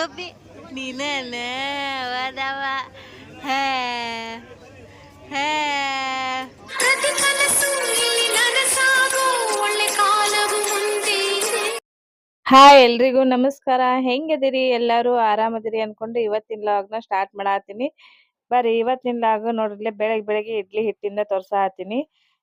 ಗೋಪಿ ನೀನ ವದವ ಹೇ ಹೇ. ಹಾಯ್ ಎಲ್ರಿಗೂ ನಮಸ್ಕಾರ. ಹೆಂಗದಿರಿ ಎಲ್ಲರೂ ಆರಾಮದಿರಿ ಅನ್ಕೊಂಡು ಇವತ್ತಿನ ಲಾಗ್ನ ಸ್ಟಾರ್ಟ್ ಮಾಡಾತೀನಿ ಬರ್ರಿ, ಇವತ್ತಿನ ಲಾಗ್ ನೋಡ್ರಿ ಬೆಳಗ್ಗೆ ಬೆಳಗ್ಗೆ ಇಡ್ಲಿ ಹಿಟ್ಟಿಂದ ತೋರ್ಸಾತೀನಿ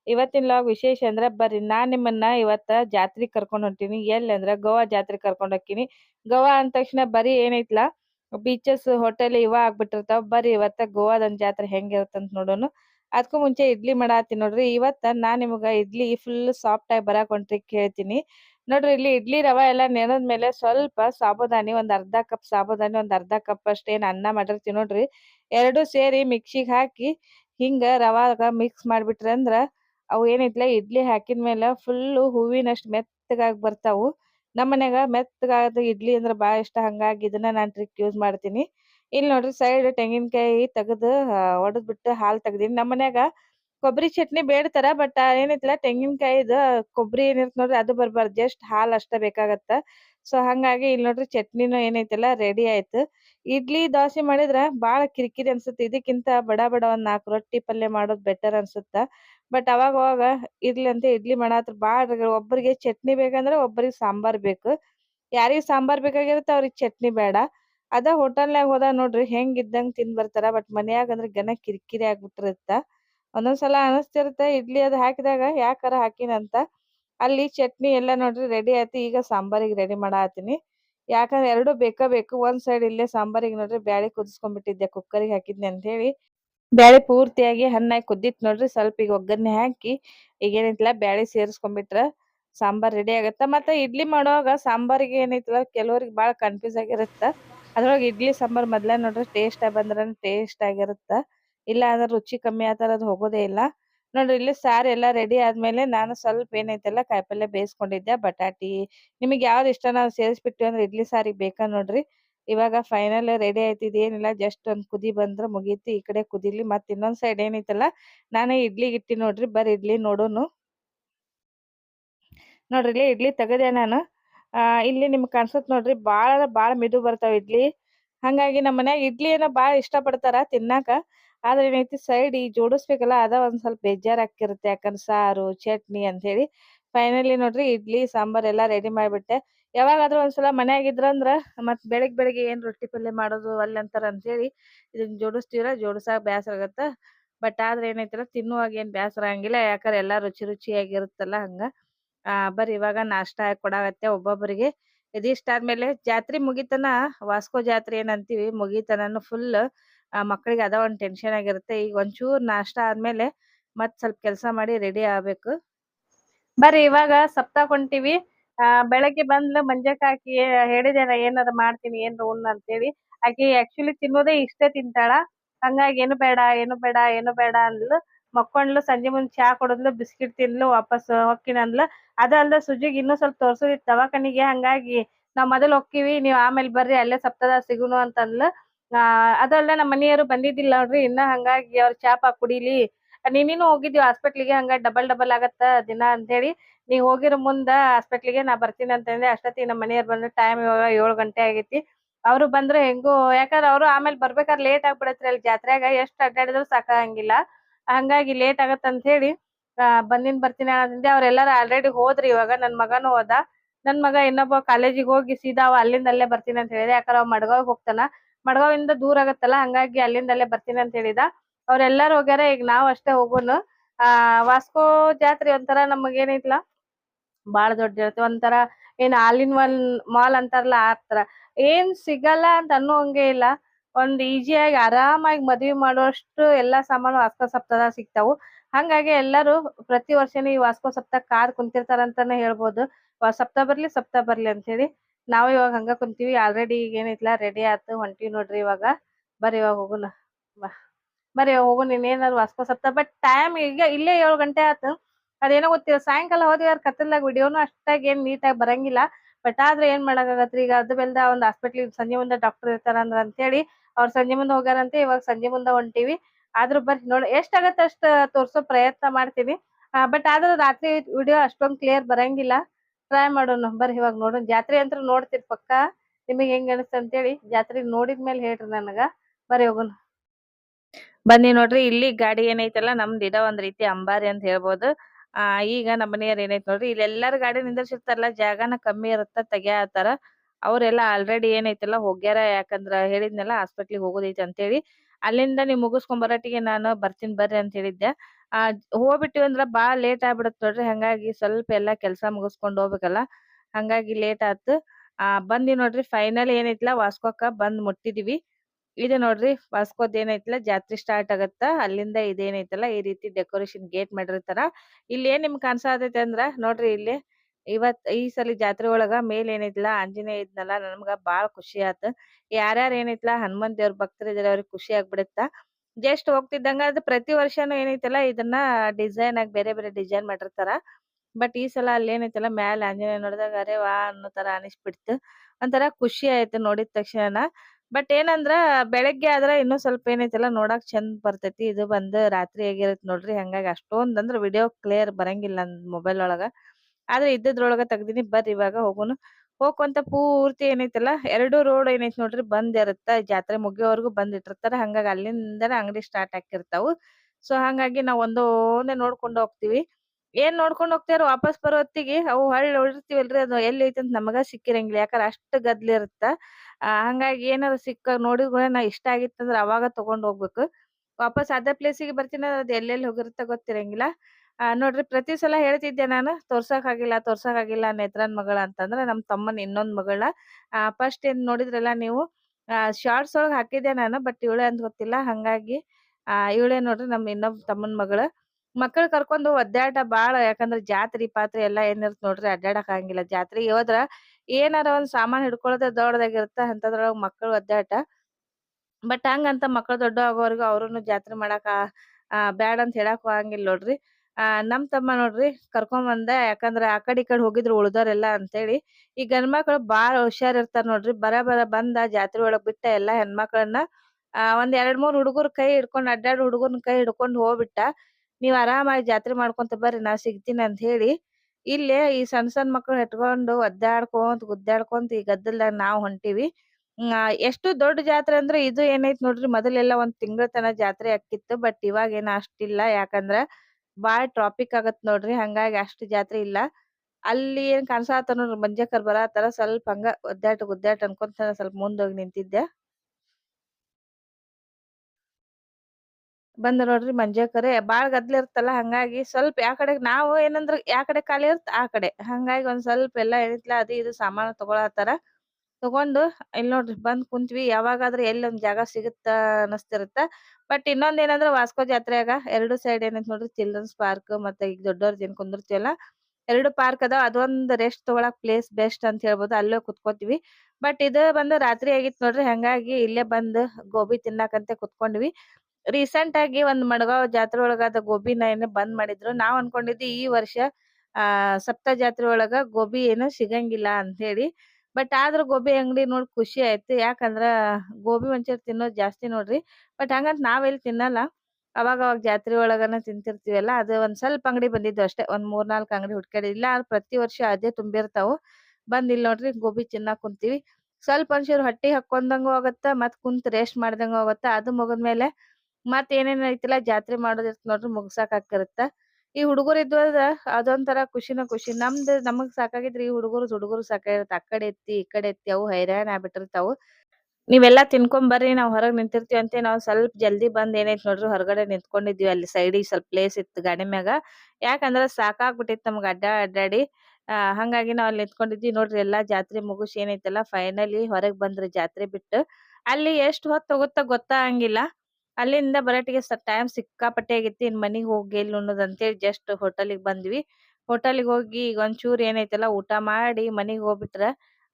ಇವತ್ತಿನ ಲಾಗ್ ವಿಶೇಷ ಅಂದ್ರೆ ಬರ್ರಿ, ನಾ ನಿಮ್ಮನ್ನ ಇವತ್ತ ಜಾತ್ರೆಗ್ ಕರ್ಕೊಂಡ್ ಹೊಂಟೀನಿ. ಎಲ್ಲಿ ಅಂದ್ರ ಗೋವಾ ಜಾತ್ರೆಗ್ ಕರ್ಕೊಂಡ್ ಹೋಗ್ತೀನಿ ಗೋವಾ ಅಂದ ತಕ್ಷಣ ಬರೀ ಏನೈತ್ಲಾ ಬೀಚಸ್ ಹೋಟೆಲ್ ಇವ ಆಗ್ಬಿಟ್ಟಿರ್ತಾವ. ಬರ್ರಿ ಇವತ್ತ ಗೋವಾದೊಂದ್ ಜಾತ್ರೆ ಹೆಂಗಿರುತ್ತಂತ ನೋಡೋಣ ಅದಕ್ಕೂ ಮುಂಚೆ ಇಡ್ಲಿ ಮಾಡಾತೀನಿ ನೋಡ್ರಿ. ಇವತ್ತ ನಾನ್ ನಿಮಗ ಇಡ್ಲಿ ಫುಲ್ ಸಾಫ್ಟ್ ಆಗಿ ಬರಾಕ್ ಹೊಂಟ್ರಿ ಕೇಳ್ತೀನಿ ನೋಡ್ರಿ ಇಲ್ಲಿ ಇಡ್ಲಿ ರವೆ ಎಲ್ಲ ನೆನೆದ ಮೇಲೆ ಸ್ವಲ್ಪ ಸಾಬುದಾನಿ, ಒಂದ್ ಅರ್ಧ ಕಪ್ ಸಾಬುದಾನಿ, ಒಂದ್ ಅರ್ಧ ಕಪ್ ಅಷ್ಟೇನ್ ಅನ್ನ ಮಾಡಿರ್ತೀನಿ ನೋಡ್ರಿ. ಎರಡು ಸೇರಿ ಮಿಕ್ಸಿಗ್ ಹಾಕಿ ಹಿಂಗ ರವಾಗ ಮಿಕ್ಸ್ ಮಾಡ್ಬಿಟ್ರಿ ಅಂದ್ರ ಅವು ಏನಿದ್ಲ ಇಡ್ಲಿ? ಹಾಕಿದ ಮೇಲೆ ಫುಲ್ ಹೂವಿನಷ್ಟು ಮೆತ್ತಗಾಗಿ ಬರ್ತಾವು. ನಮ್ ಮನ್ಯಾಗ ಮೆತ್ತಗಾದ ಇಡ್ಲಿ ಅಂದ್ರೆ ಭಾಳ ಇಷ್ಟ. ಹಂಗಾಗಿ ಇದನ್ನ ನಾನ್ ಟ್ರಿಕ್ ಯೂಸ್ ಮಾಡ್ತೀನಿ. ಇಲ್ಲಿ ನೋಡ್ರಿ ಸೈಡ್ ತೆಂಗಿನಕಾಯಿ ತೆಗೆದು ಒಡೆದ್ಬಿಟ್ಟು ಹಾಲ್ ತೆಗ್ದೀನಿ. ನಮ್ ಮನ್ಯಾಗ ಕೊಬ್ಬರಿ ಚಟ್ನಿ ಬೇಡ್ತಾರ ಬಟ್ ಏನೈತಿಲ್ಲ ತೆಂಗಿನಕಾಯಿದು ಕೊಬ್ಬರಿ ಏನಿರ್ತ ನೋಡ್ರಿ, ಅದು ಬರ್ಬಾರ್ದು ಜಸ್ಟ್ ಹಾಲ್ ಅಷ್ಟೇ ಬೇಕಾಗತ್ತ. ಸೊ ಹಂಗಾಗಿ ಇಲ್ಲಿ ನೋಡ್ರಿ ಚಟ್ನಿನೂ ಏನೈತಿಲ್ಲ ರೆಡಿ ಆಯ್ತು. ಇಡ್ಲಿ ದೋಸೆ ಮಾಡಿದ್ರ ಬಾಳ ಕಿರಿಕಿರಿ ಅನ್ಸುತ್ತೆ, ಇದಕ್ಕಿಂತ ಬಡ ಬಡ ಒಂದ್ ನಾಲ್ಕು ರೊಟ್ಟಿ ಪಲ್ಯ ಮಾಡೋದ್ ಬೆಟರ್ ಅನ್ಸುತ್ತ. ಬಟ್ ಅವಾಗ ಅವಾಗ ಇರ್ಲಿ ಅಂತ ಇಡ್ಲಿ ಮಾಡತ್ರ ಬಾಳ ಒಬ್ಬರಿಗೆ ಚಟ್ನಿ ಬೇಕಂದ್ರ ಒಬ್ಬರಿಗೆ ಸಾಂಬಾರ್ ಬೇಕು. ಯಾರಿಗ್ ಸಾಂಬಾರ್ ಬೇಕಾಗಿರುತ್ತೆ ಅವ್ರಿಗೆ ಚಟ್ನಿ ಬೇಡ. ಅದ ಹೋಟೆಲ್ನಾಗ ಹೋದಾಗ ನೋಡ್ರಿ, ಹೆಂಗ್ ಇದ್ದಂಗ್ ತಿಂದ್ ಬರ್ತಾರ ಬಟ್ ಮನ್ಯಾಗ ಅಂದ್ರ ಗನ ಕಿರಿಕಿರಿ ಆಗ್ಬಿಟ್ಟಿರುತ್ತ. ಒಂದೊಂದ್ಸಲ ಅನಿಸ್ತಿರುತ್ತೆ. ಇಡ್ಲಿ ಅದು ಹಾಕಿದಾಗ ಯಾಕಾರ ಹಾಕಿನಂತ ಅಲ್ಲಿ ಚಟ್ನಿ ಎಲ್ಲ ನೋಡ್ರಿ ರೆಡಿ ಆಯ್ತು. ಈಗ ಸಾಂಬಾರಿಗೆ ರೆಡಿ ಮಾಡಾತೀನಿ ಯಾಕಂದ್ರೆ ಎರಡು ಬೇಕ ಬೇಕು. ಒಂದ್ ಸೈಡ್ ಇಲ್ಲೇ ಸಾಂಬಾರಿಗೆ ನೋಡ್ರಿ ಬ್ಯಾಳಿ ಕುದಿಸ್ಕೊಂಡ್ಬಿಟ್ಟಿದ್ದೆ. ಕುಕ್ಕರಿಗೆ ಹಾಕಿದ್ನಿ ಅಂತ ಹೇಳಿ. ಬ್ಯಾಳಿ ಪೂರ್ತಿಯಾಗಿ ಹಣ್ಣಾಗಿ ಕುದ್ದಿತ್ ನೋಡ್ರಿ. ಸ್ವಲ್ಪ ಈಗ ಒಗ್ಗರಣೆ ಹಾಕಿ ಈಗ ಏನೈತಿಲ್ಲ ಬ್ಯಾಳಿ ಸೇರಿಸ್ಕೊಂಡ್ಬಿಟ್ರ ಸಾಂಬಾರ್ ರೆಡಿ ಆಗತ್ತ. ಮತ್ತೆ ಇಡ್ಲಿ ಮಾಡುವಾಗ ಸಾಂಬಾರಿಗೆ ಏನೈತಿಲ್ಲ ಕೆಲವ್ರಿಗೆ ಬಹಳ ಕನ್ಫ್ಯೂಸ್ ಆಗಿರುತ್ತ. ಅದ್ರೊಳಗೆ ಇಡ್ಲಿ, ಸಾಂಬಾರ್ ಮೊದ್ಲ ನೋಡ್ರಿ ಟೇಸ್ಟ್ ಬಂದ್ರೆ ಟೇಸ್ಟ್ ಆಗಿರುತ್ತ. ಇಲ್ಲ ಅಂದ್ರೆ ರುಚಿ ಕಮ್ಮಿ ಆತರ ಅದು ಹೋಗೋದೇ ಇಲ್ಲ. ನೋಡ್ರಿ ಇಲ್ಲಿ ಸಾರ್ ಎಲ್ಲ ರೆಡಿ ಆದ್ಮೇಲೆ ನಾನು ಸ್ವಲ್ಪ ಏನೈತಲ್ಲ ಕಾಯಿಪಲ್ಯ ಬೇಯಿಸ್ಕೊಂಡಿದ್ದೆ, ಬಟಾಟಿ. ನಿಮಗೆ ಯಾವ್ದು ಇಷ್ಟ ನಾವು ಸೇರಿಸ್ಬಿಟ್ಟಿವಿ ಅಂದ್ರೆ ಇಡ್ಲಿ ಸಾರಿಗೆ ಬೇಕಾ ನೋಡ್ರಿ. ಇವಾಗ ಫೈನಲ್ ರೆಡಿ ಆಯ್ತಿದ್ ಏನಿಲ್ಲ ಜಸ್ಟ್ ಒಂದ್ ಕುದಿ ಬಂದ್ರೆ ಮುಗೀತಿ, ಈ ಕಡೆ ಕುದಿಲಿ ಮತ್ ಇನ್ನೊಂದ್ ಸೈಡ್ ಏನೈತಲ್ಲ ನಾನು ಇಡ್ಲಿ ಇಟ್ಟಿ ನೋಡ್ರಿ, ಬರ್ ಇಡ್ಲಿ ನೋಡೋನು. ನೋಡ್ರಿ ಇಲ್ಲಿ ಇಡ್ಲಿ ತೆಗದೆ ನಾನು. ಇಲ್ಲಿ ನಿಮ್ಗೆ ಕಾಣಿಸುತ್ತೆ ನೋಡ್ರಿ ಬಾಳ ಬಾಳ ಮಿದು ಬರ್ತಾವ ಇಡ್ಲಿ. ಹಂಗಾಗಿ ನಮ್ಮ ಮನ್ಯಾಗ ಇಡ್ಲಿಯನ್ನ ಬಾಳ ಇಷ್ಟ ಪಡ್ತಾರ ತಿನ್ನಾಕ. ಆದ್ರೆ ಏನೈತಿ ಸೈಡ್ ಈ ಜೋಡಿಸ್ಬೇಕಲ್ಲ, ಅದ ಒಂದ್ ಸ್ವಲ್ಪ ಬೇಜಾರ್ ಹಾಕಿರುತ್ತೆ ಯಾಕಂದ್ರೆ ಸಾರು, ಚಟ್ನಿ ಅಂತ ಹೇಳಿ ಫೈನಲಿ ನೋಡ್ರಿ ಇಡ್ಲಿ, ಸಾಂಬಾರ್ ಎಲ್ಲಾ ರೆಡಿ ಮಾಡ್ಬಿಟ್ಟೆ. ಯಾವಾಗಾದ್ರೂ ಒಂದ್ಸಲ ಮನ್ಯಾಗಿದ್ರಂದ್ರ ಮತ್ ಬೆಳಿಗ್ ಬೆಳಿಗ್ಗೆ ಏನ್ ರೊಟ್ಟಿ ಪಲ್ಯ ಮಾಡೋದು ಅಲ್ಲಿ ಅಂತಾರ ಅಂತ ಹೇಳಿ ಇದನ್ನ ಜೋಡಿಸ್ತೀರ ಜೋಡಿಸಾಕ ಬ್ಯಾಸರ ಆಗತ್ತ. ಬಟ್ ಆದ್ರೆ ಏನೈತಿಲ್ಲ, ತಿನ್ನುವಾಗ ಏನ್ ಬ್ಯಾಸರ ಆಗಂಗಿಲ್ಲ. ಯಾಕಂದ್ರೆ ಎಲ್ಲಾ ರುಚಿ ರುಚಿಯಾಗಿರುತ್ತಲ್ಲ ಹಂಗ. ಆ ಬರ್ರಿ ಇವಾಗ ನಾಷ್ಟಾ ಕೊಡಾಗತ್ತೆ ಒಬ್ಬೊಬ್ಬರಿಗೆ. ಇದಿಷ್ಟ ಆದ್ಮೇಲೆ ಜಾತ್ರೆ ಮುಗಿತನ, ವಾಸ್ಕೋ ಜಾತ್ರೆ ಏನಂತೀವಿ, ಮುಗಿತನನು ಫುಲ್ ಮಕ್ಕಳಿಗೆ ಅದ ಒಂದ್ ಟೆನ್ಷನ್ ಆಗಿರುತ್ತೆ. ಈಗ ಒಂಚೂರ್ ನಾಷ್ಟಾ ಆದ್ಮೇಲೆ ಮತ್ ಸ್ವಲ್ಪ ಕೆಲಸ ಮಾಡಿ ರೆಡಿ ಆಗ್ಬೇಕು. ಬರ್ರಿ, ಇವಾಗ ಸಪ್ತಾ ಹೊಂಟಿವಿ ಆ, ಬೆಳಗ್ಗೆ ಬಂದ್ಲು ಮಂಜಕ್ಕ ಆಕಿ ಹೇಳಿದೇನ, ಏನಾರ ಮಾಡ್ತೀನಿ ಏನ್ರ ಉಣ್ ಅಂತೇಳಿ. ಆಕಿ ಆಕ್ಚುಲಿ ತಿನ್ನೋದೇ ಇಷ್ಟೇ ತಿಂತಾಳ. ಹಂಗಾಗಿ ಏನು ಬೇಡ ಏನು ಬೇಡ ಏನು ಬೇಡ ಅಂದ್ಲು. ಮಕ್ಕೊಂಡ್ಲು, ಸಂಜೆ ಮುಂದ್ ಚಾ ಕೊಡದ್ಲು, ಬಿಸ್ಕಿಟ್ ತಿನ್ಲು ವಾಪಸ್ ಹೊಕ್ಕಿನ ಅಂದ್ಲು. ಅದ ಅಲ್ದ ಸುಜಿಗ್ ಇನ್ನೂ ಸ್ವಲ್ಪ ತೋರ್ಸೋದಿತ್ತು ದವಾಖಾನಿಗೆ. ಹಂಗಾಗಿ ನಾವ್ ಮೊದಲ್ ಹೊಕ್ಕಿವಿ, ನೀವ್ ಆಮೇಲ್ ಬರ್ರಿ, ಅಲ್ಲೇ ಸಪ್ತದಾಗ ಸಿಗುನು ಅಂತ ಅಂದ್ಲು ಆ ಅದಲ್ಲ ನಮ್ಮ ಮನೆಯವರು ಬಂದಿದ್ದಿಲ್ಲ ನೋಡ್ರಿ, ಇನ್ನ ಹಂಗಾಗಿ ಅವ್ರ ಚಾ ಪಾ ಕುಡಿಲಿ. ನೀನೇನು ಹೋಗಿದ್ವಿ ಹಾಸ್ಪಿಟ್ಲಿಗೆ ಹಂಗ ಡಬಲ್ ಡಬಲ್ ಆಗತ್ತ ದಿನ ಅಂತ ಹೇಳಿ ನೀ ಹೋಗಿರೋ ಮುಂದ ಹಾಸ್ಪಿಟ್ಲಿಗೆ ನಾ ಬರ್ತೀನಿ ಅಂತಂದ್ರೆ ಅಷ್ಟೊತ್ತಿಗೆ ನಮ್ಮ ಮನೆಯವ್ರು ಬಂದ್ರೆ ಟೈಮ್ ಇವಾಗ ಏಳು ಗಂಟೆ ಆಗೈತಿ. ಅವ್ರು ಬಂದ್ರೆ ಹೆಂಗೋ, ಯಾಕಂದ್ರೆ ಅವ್ರು ಆಮೇಲೆ ಬರ್ಬೇಕಾದ್ರೆ ಲೇಟ್ ಆಗ್ಬಿಡತ್ರಿ ಅಲ್ಲಿ ಜಾತ್ರೆಗ ಎಷ್ಟ್ ಅಡ್ಡಾಡಿದ್ರು ಸಾಕಾಗಂಗಿಲ್ಲ. ಹಂಗಾಗಿ ಲೇಟ್ ಆಗತ್ತ ಅಂತ ಹೇಳಿ ಬಂದಿನ್ ಬರ್ತೀನಿ ಅಂದೆ ಅವ್ರೆಲ್ಲಾರು ಆಲ್ರೆಡಿ ಹೋದ್ರಿ ಇವಾಗ, ನನ್ ಮಗನು ಹೋದ. ನನ್ ಮಗ ಇನ್ನೊಬ್ಬ ಕಾಲೇಜಿಗೆ ಹೋಗಿ ಸೀದಾ ಅಲ್ಲಿಂದ ಅಲ್ಲೇ ಬರ್ತೀನಿ ಅಂತ ಹೇಳಿದ. ಯಾಕಂದ್ರೆ ಅವ್ ಮಡ್ಗಾವ್ ಹೋಗ್ತಾನ. ಮಡ್ಗಾವಿಂದ ದೂರ ಆಗತ್ತಲ್ಲ, ಹಂಗಾಗಿ ಅಲ್ಲಿಂದ ಅಲ್ಲೇ ಬರ್ತೀನಿ ಅಂತ ಹೇಳಿದ. ಅವ್ರೆಲ್ಲಾರು ಹೋಗ್ಯಾರ, ಈಗ ನಾವ್ ಅಷ್ಟೇ ಹೋಗೋನು. ಆ, ವಾಸ್ಕೋ ಜಾತ್ರೆ ಒಂಥರ ನಮಗ್ ಏನೈತ್ಲಾ? ಬಾಳ ದೊಡ್ಡ ಜಾತ್ರೆ. ಒಂಥರ ಏನ್ ಆಲ್ ಇನ್ ಒನ್ ಮಾಲ್ ಅಂತಾರಲ್ಲ ಆತರ ಏನ್ ಸಿಗಲ್ಲ ಅಂತ ಅನ್ನೋ ಹಂಗೆ ಇಲ್ಲ. ಒಂದ್ ಈಜಿಯಾಗಿ ಆರಾಮಾಗಿ ಮದ್ವಿ ಮಾಡುವಷ್ಟು ಎಲ್ಲಾ ಸಾಮಾನು ವಾಸ್ಕೋ ಸಪ್ತಾಹ ಸಿಗ್ತಾವು. ಹಂಗಾಗಿ ಎಲ್ಲಾರು ಪ್ರತಿ ವರ್ಷನೇ ಈ ವಾಸ್ಕೋ ಸಪ್ತಾಹ ಕಾದ್ ಕುಂತಿರ್ತಾರ ಅಂತಾನೆ ಹೇಳ್ಬೋದು. ಸಪ್ತಾಹ ಸಪ್ತಾ ಬರ್ಲಿ ಸಪ್ತಾಹ ಬರ್ಲಿ ಅಂತ ಹೇಳಿ ನಾವು ಇವಾಗ ಹಂಗ ಕುಂತೀವಿ ಆಲ್ರೆಡಿ ಈಗ ಏನೈತ್ಲಾ ರೆಡಿ ಆತು, ಹೊಂಟಿವಿ ನೋಡ್ರಿ ಇವಾಗ. ಬರ್ರಿ ಇವಾಗ ಹೋಗುಣ ಬಾ. ಬರ್ರಿ ಹೋಗುನ್ ಇನ್ನೇನಾದ್ರು ವಾಸ್ಕೋ ಸತ್ತ ಬಟ್ ಟೈಮ್ ಈಗ ಇಲ್ಲೇ ಏಳು ಗಂಟೆ ಆತು. ಅದೇನೋ ಗೊತ್ತಿಲ್ಲ, ಸಾಯಂಕಾಲ ಹೋದ್ವಿ ಅವ್ರ ಕತ್ತಲ್ದಾಗ ವಿಡಿಯೋನು ಅಷ್ಟಾಗಿ ಏನ್ ನೀಟಾಗಿ ಬರಂಗಿಲ್ಲ. ಬಟ್ ಆದ್ರೆ ಏನ್ ಮಾಡಕ್ಕಾಗತ್ರಿ? ಈಗ ಅದು ಬೆಲ್ದ ಒಂದ್ ಹಾಸ್ಪಿಟ್ಲಿಗೆ ಸಂಜೆ ಮುಂದೆ ಡಾಕ್ಟರ್ ಇರ್ತಾರ ಅಂದ್ರ ಅಂತ ಹೇಳಿ ಅವ್ರ ಸಂಜೆ ಮುಂದೆ ಹೋಗ್ಯಾರಂತೆ, ಇವಾಗ ಸಂಜೆ ಮುಂದೆ ಹೊಂಟಿವಿ. ಆದ್ರೂ ಬರ್ರಿ ನೋಡಿ ಎಷ್ಟಾಗತ್ತೆ ಅಷ್ಟು ಅಷ್ಟ ತೋರ್ಸೋ ಪ್ರಯತ್ನ ಮಾಡ್ತೀನಿ. ಬಟ್ ಆದ್ರೂ ರಾತ್ರಿ ವಿಡಿಯೋ ಅಷ್ಟೊಂದು ಕ್ಲಿಯರ್ ಬರಂಗಿಲ್ಲ. ಟ್ರೈ ಮಾಡೋಣ ಬರ್ರಿ ಇವಾಗ ನೋಡೋಣ ಜಾತ್ರೆ ಅಂತ ನೋಡ್ತೀರಿ ಪಕ್ಕ. ನಿಮಗೆ ಹೆಂಗ್ ಅನಿಸ್ತ ಅಂತೇಳಿ ಜಾತ್ರೆ ನೋಡಿದ್ಮೇಲೆ ಹೇಳ್ರಿ ನನಗ. ಬರ್ರಿ ಹೋಗೋಣ ಬನ್ನಿ ನೋಡ್ರಿ, ಇಲ್ಲಿ ಗಾಡಿ ಏನೈತಲ್ಲ, ನಮ್ದು ಇದ ಒಂದ್ ರೀತಿ ಅಂಬಾರಿ ಅಂತ ಹೇಳ್ಬೋದು. ಆ, ಈಗ ನಮ್ಮ ಮನೆಯವ್ರ ಏನೈತ್ ನೋಡ್ರಿ, ಇಲ್ಲಿ ಎಲ್ಲಾರ ಗಾಡಿ ನಿಂದ್ರಸಿರ್ತಾರಲ್ಲ, ಜಾಗನ ಕಮ್ಮಿ ಇರುತ್ತ, ತೆಗ್ಯಾತಾರ. ಅವ್ರೆಲ್ಲ ಆಲ್ರೆಡಿ ಏನೈತಲ್ಲ, ಹೋಗ್ಯಾರ ಯಾಕಂದ್ರ ಹೇಳಿದ್ನಲ್ಲ ಹಾಸ್ಪಿಟ್ಲಿಗೆ ಹೋಗೋದೈತಿ ಅಂತೇಳಿ. ಅಲ್ಲಿಂದ ನೀವ್ ಮುಗಿಸ್ಕೊಂಡ್ ಬರೋಟಿಗೆ ನಾನು ಬರ್ತೀನಿ ಬರ್ರಿ ಅಂತ ಹೇಳಿದ್ದೆ. ಆ ಹೋಗ್ಬಿಟ್ಟಿವಿ ಅಂದ್ರ ಬಾಳ ಲೇಟ್ ಆಗ್ಬಿಡತ್ ನೋಡ್ರಿ, ಹಂಗಾಗಿ ಸ್ವಲ್ಪ ಎಲ್ಲಾ ಕೆಲಸ ಮುಗಿಸ್ಕೊಂಡ್ ಹೋಗ್ಬೇಕಲ್ಲ, ಹಂಗಾಗಿ ಲೇಟ್ ಆತು. ಆ ಬಂದಿ ನೋಡ್ರಿ ಫೈನಲ್ ಏನೈತಿಲ್ಲ ವಾಸ್ಕೋಕ ಬಂದ್ ಮುಟ್ಟಿದೀವಿ. ಇದು ನೋಡ್ರಿ ವಾಸ್ಕೋದ್ ಏನೈತಲ್ಲ ಜಾತ್ರೆ ಸ್ಟಾರ್ಟ್ ಆಗತ್ತ, ಅಲ್ಲಿಂದ ಇದೇನೈತಲ್ಲ, ಈ ರೀತಿ ಡೆಕೋರೇಷನ್ ಗೇಟ್ ಮಾಡಿರ್ತಾರ. ಇಲ್ಲಿ ಏನ್ ನಿಮ್ಗ್ ಕಾಣ್ಸಾತೈತಿ ಅಂದ್ರ, ನೋಡ್ರಿ ಇಲ್ಲಿ, ಇವತ್ ಈ ಸಲ ಜಾತ್ರೆ ಒಳಗ ಮೇಲ್ ಏನೈತಿಲ್ಲ ಆಂಜನೇಯ ಇದ್ನಲ್ಲ ನಮ್ಗ ಬಾಳ ಖುಷಿ ಆತ್. ಯಾರ್ಯಾರ ಏನೈತಿಲ್ಲ ಹನುಮಂತ ದೇವ್ರ ಭಕ್ತರ್ ಇದಾರೆ ಅವ್ರಿಗೆ ಖುಷಿ ಆಗ್ಬಿಡುತ್ತ. ಜಸ್ಟ್ ಹೋಗ್ತಿದ್ದಂಗ ಅದು ಪ್ರತಿ ವರ್ಷನೂ ಏನೈತಲ್ಲ ಇದನ್ನ ಡಿಸೈನ್ ಆಗಿ ಬೇರೆ ಬೇರೆ ಡಿಸೈನ್ ಮಾಡಿರ್ತಾರ. ಬಟ್ ಈ ಸಲ ಅಲ್ಲಿ ಏನೈತಲ್ಲ ಮ್ಯಾಲ ಆಂಜನೇಯ ನೋಡಿದಾಗ ಅರೆ ವಾ ಅನ್ನೋ ತರ ಅನಿಸ್ಬಿಡ್ತು. ಒಂಥರ ಖುಷಿ ಆಯ್ತು ನೋಡಿದ ತಕ್ಷಣ ಬಟ್ ಏನಂದ್ರ ಬೆಳಗ್ಗೆ ಆದ್ರ ಇನ್ನೂ ಸ್ವಲ್ಪ ಏನೈತಲ್ಲ ನೋಡಕ್ ಚಂದ ಬರ್ತೈತಿ. ಇದು ಬಂದ್ ರಾತ್ರಿ ಆಗಿರತ್ ನೋಡ್ರಿ. ಹಂಗಾಗಿ ಅಷ್ಟೊಂದ್ ಅಂದ್ರ ವಿಡಿಯೋ ಕ್ಲಿಯರ್ ಬರಂಗಿಲ್ಲ ಮೊಬೈಲ್ ಒಳಗ. ಆದ್ರೆ ಇದ್ದದ್ರೊಳಗ ತೆಗ್ದಿನಿ. ಬರ್ರಿ ಇವಾಗ ಹೋಗುನು. ಹೋಗ್ಕೊಂತ ಪೂರ್ತಿ ಏನೈತಲ್ಲ, ಎರಡು ರೋಡ್ ಏನೈತಿ ನೋಡ್ರಿ ಬಂದ್ ಇರತ್ತ, ಜಾತ್ರೆ ಮುಗಿಯೋವರೆಗೂ ಬಂದ್ ಇಟ್ಟಿರ್ತಾರ, ಹಂಗಾಗಿ ಅಲ್ಲಿಂದನ ಅಂಗಡಿ ಸ್ಟಾರ್ಟ್ ಆಕಿರ್ತಾವು ಸೊ ಹಂಗಾಗಿ ನಾವ್ ಒಂದೊಂದೇ ನೋಡ್ಕೊಂಡ್ ಹೋಗ್ತಿವಿ. ಏನ್ ನೋಡ್ಕೊಂಡ್ ಹೋಗ್ತಾರ ವಾಪಸ್ ಬರೋ ಹೊತ್ತಿಗೆ ಅವು ಹಳ್ಳಿ ಹೊಡಿರ್ತೀವಲ್ರಿ ಅದು ಎಲ್ಲಿ ಐತಿ ಅಂತ ನಮಗ ಸಿಕ್ಕಿರಂಗಿಲ್ಲ, ಯಾಕಂದ್ರೆ ಅಷ್ಟು ಗದ್ಲ ಇರುತ್ತ. ಆ, ಹಂಗಾಗಿ ಏನಾರ ಸಿಕ್ಕ ನೋಡಿದ್ ನಾ ಇಷ್ಟ ಆಗಿತ್ತಂದ್ರ ಅವಾಗ ತಗೊಂಡ್ ಹೋಗ್ಬೇಕು. ವಾಪಸ್ ಅದೇ ಪ್ಲೇಸಿಗೆ ಬರ್ತೀನಿ ಅದು ಎಲ್ಲೆಲ್ಲಿ ಹೋಗಿರುತ್ತೆ ಗೊತ್ತಿರಂಗಿಲ್ಲ. ನೋಡ್ರಿ ಪ್ರತಿ ಸಲ ಹೇಳ್ತಿದ್ದೆ ನಾನು ತೋರ್ಸಕ್ ಆಗಿಲ್ಲ ತೋರ್ಸಕ್ ಆಗಿಲ್ಲ ನೇತ್ರನ್ ಮಗಳ ಅಂತಂದ್ರೆ ನಮ್ ತಮ್ಮನ್ ಇನ್ನೊಂದ್ ಮಗಳ. ಫಸ್ಟ್ ಏನ್ ನೋಡಿದ್ರಲ್ಲ ನೀವು ಶಾರ್ಟ್ಸ್ ಒಳಗ್ ಹಾಕಿದ್ದೆ ನಾನು ಬಟ್ ಇವಳೆ ಅಂತ ಗೊತ್ತಿಲ್ಲ, ಹಂಗಾಗಿ, ಆ, ಇವಳೆ ನೋಡ್ರಿ ನಮ್ ಇನ್ನೊಬ್ ತಮ್ಮನ್ ಮಗಳ. ಮಕ್ಕಳ ಕರ್ಕೊಂಡು ಒದ್ದಾಟ ಬಾಳ, ಯಾಕಂದ್ರ ಜಾತ್ರಿ, ಪಾತ್ರೆ ಎಲ್ಲಾ ಏನಿರ್ತ ನೋಡ್ರಿ ಅಡ್ಡಾಡಕ್ ಆಗಂಗಿಲ್ಲ. ಜಾತ್ರೆ ಹೋದ್ರ ಏನಾರ ಒಂದ್ ಸಾಮಾನ್ ಹಿಡ್ಕೊಳ್ಳೋದೇ ದೊಡ್ಡದಾಗಿರುತ್ತ ಅಂತದ್ರೊಳಗ್ ಮಕ್ಕಳು ಒದ್ದಾಟ. ಬಟ್ ಹಂಗಂತ ಮಕ್ಕಳು ದೊಡ್ಡ ಆಗೋವರೆಗೂ ಅವ್ರುನು ಜಾತ್ರೆ ಮಾಡಾಕ ಆ ಬ್ಯಾಡ ಅಂತ ಹೇಳಕ್ ಹೋಗಂಗಿಲ್ಲ ನೋಡ್ರಿ. ಆ, ನಮ್ ತಮ್ಮ ನೋಡ್ರಿ ಕರ್ಕೊಂಡ್ ಬಂದ. ಯಾಕಂದ್ರ ಆ ಕಡೆ ಈ ಕಡೆ ಹೋಗಿದ್ರು ಉಳ್ದೋರೆಲ್ಲಾ ಅಂತೇಳಿ. ಈ ಗಂಡ್ ಮಕ್ಳು ಬಾಳ ಹುಷಾರ್ ಇರ್ತಾರ ನೋಡ್ರಿ. ಬರ ಬರ ಬಂದ ಜಾತ್ರೆ ಒಳಗ್ ಬಿಟ್ಟ ಎಲ್ಲಾ ಹೆಣ್ಮಕ್ಳನ್ನ, ಆ, ಒಂದ್ ಎರಡ್ ಮೂರ್ ಹುಡುಗರ್ ಕೈ ಹಿಡ್ಕೊಂಡ್, ಅಡ್ಡಾಡ್ ಹುಡುಗರ್ನ ಕೈ ಹಿಡ್ಕೊಂಡ್ ಹೋಗ್ಬಿಟ್ಟ. ನೀವ್ ಆರಾಮಾಗಿ ಜಾತ್ರೆ ಮಾಡ್ಕೊಂತ ಬರ್ರಿ, ನಾ ಸಿಗ್ತೀನಿ ಅಂತ ಹೇಳಿ. ಇಲ್ಲೇ ಈ ಸಣ್ಣ ಸಣ್ಣ ಮಕ್ಳು ಹಿಟ್ಕೊಂಡು ಒದ್ದಾಡ್ಕೊಂತ, ಗುದ್ದಾಡ್ಕೊಂತ ಈ ಗದ್ದಲ್ದಾಗ ನಾವ್ ಹೊಂಟಿವಿ. ಎಷ್ಟು ದೊಡ್ಡ ಜಾತ್ರೆ ಅಂದ್ರೆ ಇದು ಏನೈತ್ ನೋಡ್ರಿ, ಮೊದಲೆಲ್ಲ ಒಂದ್ ತಿಂಗಳ ತನ ಜಾತ್ರೆ ಆಕ್ಕಿತ್ತು ಬಟ್ ಇವಾಗ ಏನ ಅಷ್ಟಿಲ್ಲ. ಯಾಕಂದ್ರ ಬಾಳ್ ಟ್ರಾಫಿಕ್ ಆಗತ್ ನೋಡ್ರಿ, ಹಂಗಾಗಿ ಅಷ್ಟು ಜಾತ್ರೆ ಇಲ್ಲ. ಅಲ್ಲಿ ಏನ್ ಕಾಣ್ಸಾತ ನೋಡ್ರಿ ಬರ ಬರತಾರ ಸ್ವಲ್ಪ ಹಂಗ ಒದ್ದಾಟ ಗುದ್ದಾಟ ಅನ್ಕೊಂತ ಸ್ವಲ್ಪ ಮುಂದ್ ಹೋಗಿ ನಿಂತಿದ್ದೆ. ಬಂದ ನೋಡ್ರಿ ಮಂಜಕರೆ ಬಾಳ್ ಗದ್ಲ ಇರ್ತಲ್ಲ, ಹಂಗಾಗಿ ಸ್ವಲ್ಪ ಯಾ ಕಡೆ ನಾವು ಏನಂದ್ರ ಯಾ ಕಡೆ ಖಾಲಿ ಇರ್ತ ಆ ಕಡೆ. ಹಂಗಾಗಿ ಒಂದ್ ಸ್ವಲ್ಪ ಎಲ್ಲಾ ಏನಿತ್ಲ ಅದು ಇದು ಸಾಮಾನು ತಗೊಳತಾರ ತಗೊಂಡು ಇಲ್ಲಿ ನೋಡ್ರಿ ಬಂದ್ ಕುಂತ್ವಿ, ಯಾವಾಗಾದ್ರೂ ಎಲ್ಲಿ ಒಂದ್ ಜಾಗ ಸಿಗುತ್ತ ಅನಸ್ತಿರುತ್ತ ಬಟ್ ಇನ್ನೊಂದ್ ಏನಂದ್ರ ವಾಸ್ಕೋ ಜಾತ್ರೆಯಾಗ ಎರಡು ಸೈಡ್ ಏನಂತ ನೋಡ್ರಿ ಚಿಲ್ಡ್ರನ್ಸ್ ಪಾರ್ಕ್ ಮತ್ತೆ ಈಗ ದೊಡ್ಡವ್ರದ್ ಏನ್ ಕುಂದಿರ್ತೀವಲ್ಲ, ಎರಡು ಪಾರ್ಕ್ ಅದಾವ. ಅದೊಂದ್ ರೆಸ್ಟ್ ತಗೊಳಕ್ ಪ್ಲೇಸ್ ಬೆಸ್ಟ್ ಅಂತ ಹೇಳ್ಬೋದು. ಅಲ್ಲೇ ಕುತ್ಕೋತೀವಿ. ಬಟ್ ಇದು ಬಂದು ರಾತ್ರಿ ಆಗಿತ್ ನೋಡ್ರಿ, ಹಂಗಾಗಿ ಇಲ್ಲೇ ಬಂದ್ ಗೋಬಿ ತಿನ್ನಾಕಂತೆ ಕುತ್ಕೊಂಡ್ವಿ. ರೀಸೆಂಟ್ ಆಗಿ ಒಂದ್ ಮಡಗಾವ್ ಜಾತ್ರೆ ಒಳಗಾದ ಗೋಬಿನ ಏನು ಬಂದ್ ಮಾಡಿದ್ರು. ನಾವ್ ಅನ್ಕೊಂಡಿದ್ವಿ ಈ ವರ್ಷ, ಆ, ಸಪ್ತ ಜಾತ್ರೆ ಒಳಗ ಗೋಬಿ ಏನು ಸಿಗಂಗಿಲ್ಲ ಅಂತ ಹೇಳಿ. ಬಟ್ ಆದ್ರ ಗೋಬಿ ಅಂಗಡಿ ನೋಡಿ ಖುಷಿ ಆಯ್ತು. ಯಾಕಂದ್ರ ಗೋಬಿ ಮಂಚೂರಿ ತಿನ್ನೋದ್ ಜಾಸ್ತಿ ನೋಡ್ರಿ. ಬಟ್ ಹಂಗಂತ ನಾವೆಲ್ಲಿ ತಿನ್ನಲ್ಲ. ಅವಾಗ ಅವಾಗ ಜಾತ್ರೆ ಒಳಗನ ತಿಂತಿರ್ತೀವಲ್ಲ, ಅದು ಒಂದ್ ಸ್ವಲ್ಪ ಅಂಗಡಿ ಬಂದಿದ್ದು ಅಷ್ಟೇ. ಒಂದ್ ಮೂರ್ ನಾಲ್ಕು ಅಂಗಡಿ ಹುಡ್ಕಡಿ ಇಲ್ಲ ಪ್ರತಿ ವರ್ಷ ಅದೇ ತುಂಬಿರ್ತಾವು. ಬಂದ್ ಇಲ್ಲಿ ನೋಡ್ರಿ ಗೋಬಿ ತಿನ್ನಾಕ್ ಕುಂತೀವಿ. ಸ್ವಲ್ಪ ಒಂಚೂರು ಹೊಟ್ಟಿ ಹಾಕೊಂಡಂಗು ಆಗತ್ತ ಮತ್ ಕುಂತ್ ರೇಸ್ಟ್ ಮಾಡ್ದಂಗು ಆಗತ್ತ, ಅದು ಮುಗಿದ್ಮೇಲೆ ಮತ್ ಏನೇನ್ ಐತಿಲ್ಲ ಜಾತ್ರೆ ಮಾಡೋದ್ ಇರ್ತ್ ನೋಡ್ರಿ ಮುಗ್ಸಾಕ್ ಆಕಿರತ್ತ ಈ ಹುಡುಗರು ಇದ್ವದ್ರ ಅದೊಂಥರ ಖುಷಿನ ಖುಷಿ. ನಮ್ದು ನಮಗ್ ಸಾಕಾಗಿದ್ರಿ ಈ ಹುಡುಗರು ಹುಡುಗರು ಸಾಕಾಗಿರುತ್ತೆ. ಆ ಕಡೆ ಎತ್ತಿ, ಈ ಕಡೆ ಎತ್ತಿ, ಅವು ಹೈರಾಣ ಆಗ್ಬಿಟ್ಟಿರ್ತಾವು. ನೀವೆಲ್ಲಾ ತಿನ್ಕೊಂಡ್ ಬರ್ರಿ, ನಾವ್ ಹೊರಗ್ ನಿಂತಿರ್ತೀವಿ ಅಂತ. ನಾವ್ ಸ್ವಲ್ಪ ಜಲ್ದಿ ಬಂದ್ ಏನೈತ್ ನೋಡ್ರಿ, ಹೊರಗಡೆ ನಿಂತ್ಕೊಂಡಿದ್ವಿ ಅಲ್ಲಿ ಸೈಡಿಗೆ ಸ್ವಲ್ಪ ಪ್ಲೇಸ್ ಇತ್ತು ಗಾಡಿ ಮ್ಯಾಗ. ಯಾಕಂದ್ರ ಸಾಕಾಗ್ಬಿಟ್ಟಿತ್ ನಮ್ಗ್ ಅಡ್ಡ, ಅಡ್ಡಾಡಿ. ಆ, ಹಂಗಾಗಿ ನಾವ್ ಅಲ್ಲಿ ನಿಂತ್ಕೊಂಡಿದ್ವಿ. ನೋಡ್ರಿ ಎಲ್ಲಾ ಜಾತ್ರೆ ಮುಗುಸ್ ಏನೈತಲ್ಲ ಫೈನಲಿ ಹೊರಗ್ ಬಂದ್ರಿ ಜಾತ್ರೆ ಬಿಟ್ಟು. ಅಲ್ಲಿ ಎಷ್ಟ್ ಹೊತ್ ಹೋಗುತ್ತ ಗೊತ್ತಾಗಂಗಿಲ್ಲ. ಅಲ್ಲಿಂದ ಬರಟಿಗೆ ಟೈಮ್ ಸಿಕ್ಕಾಪಟ್ಟೆ ಆಗಿತ್ತು ಇನ್ ಮನಿಗ್ ಹೋಗಿ ಎಲ್ಲಿ ಅಂತ ಅಂತೇಳಿ ಜಸ್ಟ್ ಹೋಟೆಲಿಗ್ ಬಂದ್ವಿ. ಹೋಟೆಲಿಗ್ ಹೋಗಿ ಈಗ ಒಂಚೂರ್ ಏನೈತಲ್ಲ, ಊಟ ಮಾಡಿ ಮನಿಗ್ ಹೋಗ್ಬಿಟ್ರ,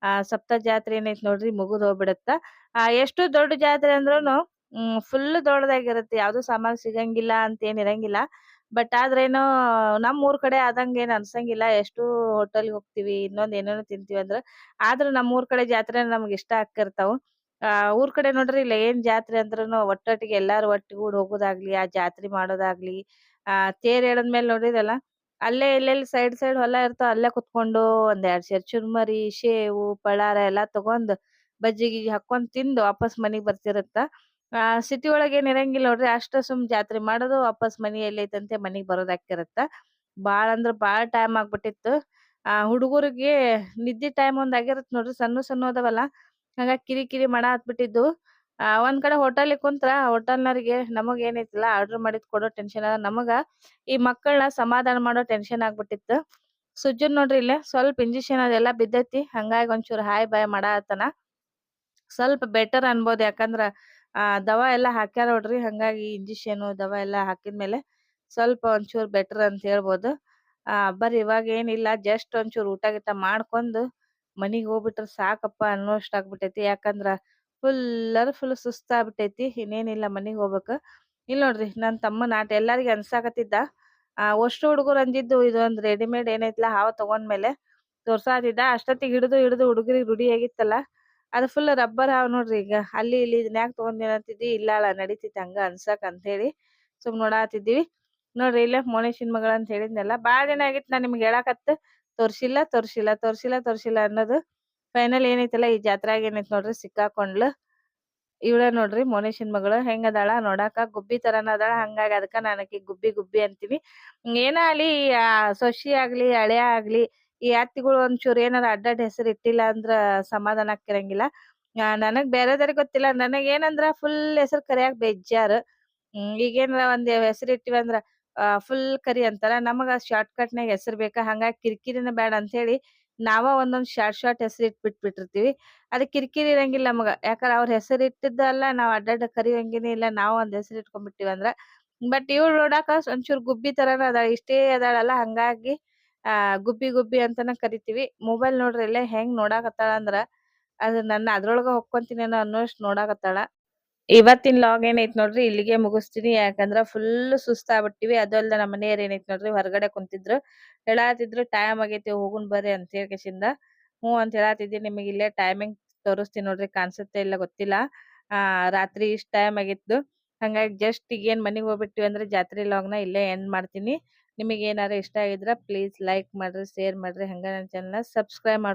ಆ ಸಪ್ತ ಜಾತ್ರೆ ಏನೈತ್ ನೋಡ್ರಿ ಮುಗುದ್ ಹೋಗ್ಬಿಡತ್ತ. ಆ, ಎಷ್ಟು ದೊಡ್ಡ ಜಾತ್ರೆ ಅಂದ್ರೂನು, ಹ್ಮ್ ಫುಲ್ ದೊಡ್ಡದಾಗಿರುತ್ತೆ. ಯಾವ್ದು ಸಾಮಾನ್ ಸಿಗಂಗಿಲ್ಲ ಅಂತ ಏನ್ ಇರಂಗಿಲ್ಲ. ಬಟ್ ಆದ್ರೇನು ನಮ್ ಊರ್ ಕಡೆ ಆದಂಗ ಏನ್ ಅನ್ಸಂಗಿಲ್ಲ. ಎಷ್ಟು ಹೋಟೆಲ್ ಹೋಗ್ತಿವಿ, ಇನ್ನೊಂದ್ ಏನೇನೋ ತಿಂತೀವಿ ಅಂದ್ರ. ಆದ್ರ ನಮ್ ಊರ್ ಕಡೆ ಜಾತ್ರೆ ನಮ್ಗ್ ಇಷ್ಟ ಆಕ್ಕಿರ್ತಾವು ಆ, ಊರ್ ಕಡೆ ನೋಡ್ರಿ ಇಲ್ಲ ಏನ್ ಜಾತ್ರೆ ಅಂದ್ರೂನು ಒಟ್ಟೊಟ್ಟಿಗೆ ಎಲ್ಲಾರು ಒಟ್ಟಿಗೂಡ್ ಹೋಗೋದಾಗ್ಲಿ, ಆ ಜಾತ್ರೆ ಮಾಡೋದಾಗ್ಲಿ, ಆ ತೇರ್ ಎಳದ್ಮೇಲೆ ನೋಡಿರಲ್ಲ ಅಲ್ಲೇ ಎಲ್ಲೆಲ್ಲಿ ಸೈಡ್ ಸೈಡ್ ಹೊಲ ಇರ್ತಾವ ಅಲ್ಲೇ ಕುತ್ಕೊಂಡು ಒಂದ್ ಎರಡ್ ಸೇರ್ ಚುರ್ಮರಿ, ಶೇವು, ಪಳಾರ ಎಲ್ಲ ತಗೊಂಡ್ ಬಜ್ಜಿ ಗಿಜ್ಜಿ ಹಾಕೊಂಡ್ ತಿಂದು ವಾಪಸ್ ಮನಿಗ್ ಬರ್ತಿರತ್ತ. ಆ ಸಿಟಿ ಒಳಗೆ ಏನ್ ಇರಂಗಿಲ್ಲ ನೋಡ್ರಿ ಅಷ್ಟ ಸುಮ್ ಜಾತ್ರೆ ಮಾಡೋದು ವಾಪಸ್ ಮನಿ ಎಲ್ಲೈತಂತೆ ಮನಿಗ್ ಬರೋದ್ ಆಕ್ಕಿರತ್ತ ಬಾಳ ಅಂದ್ರ ಬಾಳ ಟೈಮ್ ಆಗ್ಬಿಟ್ಟಿತ್ತು. ಆ, ಹುಡುಗರಿಗೆ ನಿದ್ದೆ ಟೈಮ್ ಒಂದ್ ಆಗಿರತ್ ನೋಡ್ರಿ, ಸಣ್ಣ ಸಣ್ಣ ಅದಾವಲ್ಲ. ಹಂಗಾಗಿ ಕಿರಿ ಕಿರಿ ಮಾಡಾತ್ಬಿಟ್ಟಿದ್ದು ಆ, ಒಂದ್ ಕಡೆ ಹೋಟೆಲ್ ಕುಂತ್ರ ಹೋಟೆಲ್ನವ್ರಿಗೆ ನಮಗ್ ಏನೈತಿಲ್ಲ ಆರ್ಡರ್ ಮಾಡಿದ್ ಕೊಡೋ ಟೆನ್ಷನ್ ನಮಗ ಈ ಮಕ್ಕಳನ್ನ ಸಮಾಧಾನ ಮಾಡೋ ಟೆನ್ಷನ್ ಆಗ್ಬಿಟ್ಟಿತ್ತು. ಸುಜ್ಜನ್ ನೋಡ್ರಿ ಇಲ್ಲೇ ಸ್ವಲ್ಪ ಇಂಜೆಕ್ಷನ್ ಅದೆಲ್ಲ ಬಿದ್ದೈತಿ, ಹಂಗಾಗಿ ಒಂಚೂರು ಹಾಯ್ ಬಾಯ್ ಮಾಡಾತನ ಸ್ವಲ್ಪ ಬೆಟರ್ ಅನ್ಬೋದು, ಯಾಕಂದ್ರ, ಆ, ದವಾ ಎಲ್ಲಾ ಹಾಕ್ಯಾರ ನೋಡ್ರಿ, ಹಂಗಾಗಿ ಇಂಜೆಕ್ಷನ್ ದವಾ ಎಲ್ಲಾ ಹಾಕಿದ್ಮೇಲೆ ಸ್ವಲ್ಪ ಒಂಚೂರು ಬೆಟರ್ ಅಂತ ಹೇಳ್ಬೋದು. ಆ ಬರ್ರಿ ಇವಾಗ ಏನಿಲ್ಲ ಜಸ್ಟ್ ಒಂಚೂರ್ ಊಟ ಗೀಟ ಮಾಡ್ಕೊಂಡು ಮನಿಗ್ ಹೋಗ್ಬಿಟ್ರ ಸಾಕಪ್ಪ ಅನ್ನೋಷ್ಟ್ ಆಗ್ಬಿಟ್ಟೈತಿ. ಯಾಕಂದ್ರ ಫುಲ್ ಫುಲ್ ಸುಸ್ತ ಆಗ್ಬಿಟ್ಟೈತಿ ಇನ್ನೇನಿಲ್ಲ ಮನಿಗ್ ಹೋಗ್ಬೇಕ. ಇಲ್ ನೋಡ್ರಿ ನನ್ ತಮ್ಮ ಆಟ ಎಲ್ಲಾರಿಗೂ ಅನ್ಸಾಕತ್ತಿದ್ದ. ಆ, ಅಷ್ಟು ಹುಡುಗರು ಅಂದಿದ್ದು ಇದೊಂದ್ ರೆಡಿಮೇಡ್ ಏನೈತ್ಲಾ ಹಾವ ತಗೊಂಡ್ಮೇಲೆ ತೋರ್ಸಾತಿದ್ದ. ಅಷ್ಟೊತ್ತಿಗೆ ಹಿಡಿದು ಹಿಡಿದು ಹುಡುಗರಿಗೆ ರೂಢಿ ಆಗಿತ್ತಲ್ಲ. ಅದು ಫುಲ್ ರಬ್ಬರ್ ಹಾವ್ ನೋಡ್ರಿ ಈಗ. ಅಲ್ಲಿ ಇಲ್ಲಿ ಇದನ್ನ ಯಾಕೆ ತಗೊಂಡಿನ ಅಂತಿದ್ದಿ ಇಲ್ಲ ಅಲ್ಲ, ನಡೀತಿತ್ತು ಹಂಗ ಅನ್ಸಕ್ ಅಂತ ಹೇಳಿ ಸುಮ್ ನೋಡಾತಿದ್ವಿ ನೋಡ್ರಿ ಇಲ್ಲೇ ಮೋನೇಶಿನ್ ಮಗಳ ಅಂತ ಹೇಳಿದ್ನಲ್ಲ. ಬಾಳ ದಿನ ಆಗಿತ್ತು ನಾ ನಿಮ್ಗೆ ಹೇಳಕತ್ತ. ತೋರ್ಸಿಲ್ಲ ತೋರ್ಸಿಲ್ಲ ತೋರ್ಸಿಲ್ಲ ತೋರ್ಸಿಲ್ಲ ಅನ್ನೋದು ಫೈನಲ್ ಏನೈತಲ್ಲ, ಈ ಜಾತ್ರಾಗ ಏನೈತ್ ನೋಡ್ರಿ ಸಿಕ್ಕಾಕೊಂಡ್ಲು. ಇವಳ ನೋಡ್ರಿ ಮೋನೇಶನ್ ಮಗಳು ಹೆಂಗ್ ಅದಾಳ ನೋಡಾಕ ಗುಬ್ಬಿ ತರನ ಅದಾಳ, ಹಂಗಾಗಿ ಅದಕ್ಕ ನಾನಕಿ ಗುಬ್ಬಿ ಗುಬ್ಬಿ ಅಂತೀನಿ ಏನ ಆಗ್ಲಿ, ಆ ಸೊಸಿ ಆಗ್ಲಿ, ಹಳೆ ಆಗ್ಲಿ, ಈ ಅತ್ತಿಗಳು ಒಂಚೂರು ಏನಾರ ಅಡ್ಡಾಡ್ ಹೆಸರು ಇಟ್ಟಿಲ್ಲ ಅಂದ್ರ ಸಮಾಧಾನ ಆಗ್ತಿರಂಗಿಲ್ಲ. ನನಗ್ ಬೇರೆದವ್ರಿಗೆ ಗೊತ್ತಿಲ್ಲ, ನನಗ್ ಏನಂದ್ರ ಫುಲ್ ಹೆಸರು ಕರಿಯಾಕ್ ಬೇಜಾರ್. ಹ್ಮ್, ಈಗೇನಾರ ಒಂದ್ ಹೆಸರು ಇಟ್ಟಿವಿ ಅಂದ್ರ ಆ ಫುಲ್ ಕರಿ ಅಂತಾರ. ನಮಗ ಶಾರ್ಟ್ ಕಟ್ ನಾಗ ಹೆಸರು ಬೇಕ? ಹಂಗಾಗಿ ಕಿರಿಕಿರಿನ ಬ್ಯಾಡ ಅಂತ ಹೇಳಿ ನಾವ ಒಂದೊಂದ್ ಶಾರ್ಟ್ ಶಾರ್ಟ್ ಹೆಸರು ಇಟ್ ಬಿಟ್ ಬಿಟ್ಟಿರ್ತೀವಿ ಅದ್ ಕಿರಿಕಿರಿ ಇರಂಗಿಲ್ಲ ನಮಗ. ಯಾಕಂದ್ರ ಅವ್ರ ಹೆಸರು ಇಟ್ಟಿದ್ದಲ್ಲ, ನಾವ್ ಅಡ್ಡಾಡ ಕರಿಯಂಗಿನೇ ಇಲ್ಲ. ನಾವ್ ಒಂದ್ ಹೆಸರು ಇಟ್ಕೊಂಡ್ಬಿಟ್ಟಿವಿ ಅಂದ್ರ. ಬಟ್ ಇವ್ ನೋಡಾಕ ಒಂಚೂರ್ ಗುಬ್ಬಿ ತರನ ಅದಾಳ. ಇಷ್ಟೇ ಅದಾಳಲ್ಲ. ಹಂಗಾಗಿ, ಆ, ಗುಬ್ಬಿ ಗುಬ್ಬಿ ಅಂತಾನ ಕರಿತೀವಿ. ಮೊಬೈಲ್ ನೋಡ್ರಿ ಇಲ್ಲೇ ಹೆಂಗ್ ನೋಡಾಕತ್ತಾಳ ಅಂದ್ರ, ಅದ್ ನನ್ನ ಅದ್ರೊಳಗ ಹೊಕ್ಕೊಂತಿನೇನೋ ಅನ್ನೋಷ್ಟ್ ನೋಡಾಕತ್ತಾಳ. ಇವತ್ತಿನ ಲಾಗ್ ಏನೈತ್ ನೋಡ್ರಿ, ಇಲ್ಲಿಗೆ ಮುಗಿಸ್ತೀನಿ. ಯಾಕಂದ್ರ ಫುಲ್ ಸುಸ್ತ ಆಗ್ಬಿಟ್ಟಿವಿ ಅದು ಅಲ್ದ ನಮ್ಮ ಮನೆಯವ್ರ ಏನೈತ್ ನೋಡ್ರಿ, ಹೊರಗಡೆ ಕುಂತಿದ್ರು. ಹೇಳಾತಿದ್ರು ಟೈಮ್ ಆಗೈತಿ, ಹೋಗುನ್ ಬರ್ರಿ ಅಂತ ಹೇಳ್ಕೆಸಿಂದ ಹ್ಞೂ ಅಂತ ಹೇಳಾತಿದ್ದೆ. ನಿಮಗೆ ಇಲ್ಲೇ ಟೈಮಿಂಗ್ ತೋರಿಸ್ತೀನಿ ನೋಡ್ರಿ, ಕಾಣಿಸುತ್ತೆ ಇಲ್ಲ ಗೊತ್ತಿಲ್ಲ. ಆ, ರಾತ್ರಿ ಇಷ್ಟ್ ಟೈಮ್ ಆಗಿತ್ತು. ಹಂಗಾಗಿ ಜಸ್ಟ್ ಈಗ ಏನ್ ಮನಿಗ್ ಹೋಗ್ಬಿಟ್ಟಿವಿ ಅಂದ್ರೆ ಜಾತ್ರೆ ಲಾಗ್ನ ಇಲ್ಲೇ ಎಂಡ್ ಮಾಡ್ತೀನಿ. ನಿಮಗೆ ಏನಾರ ಇಷ್ಟ ಆಗಿದ್ರ ಪ್ಲೀಸ್ ಲೈಕ್ ಮಾಡ್ರಿ ಶೇರ್ ಮಾಡ್ರಿ. ಹಂಗ ನನ್ನ ಚಾನಲ್ನ ಸಬ್ಸ್ಕ್ರೈಬ್ ಮಾಡ್ಕೊ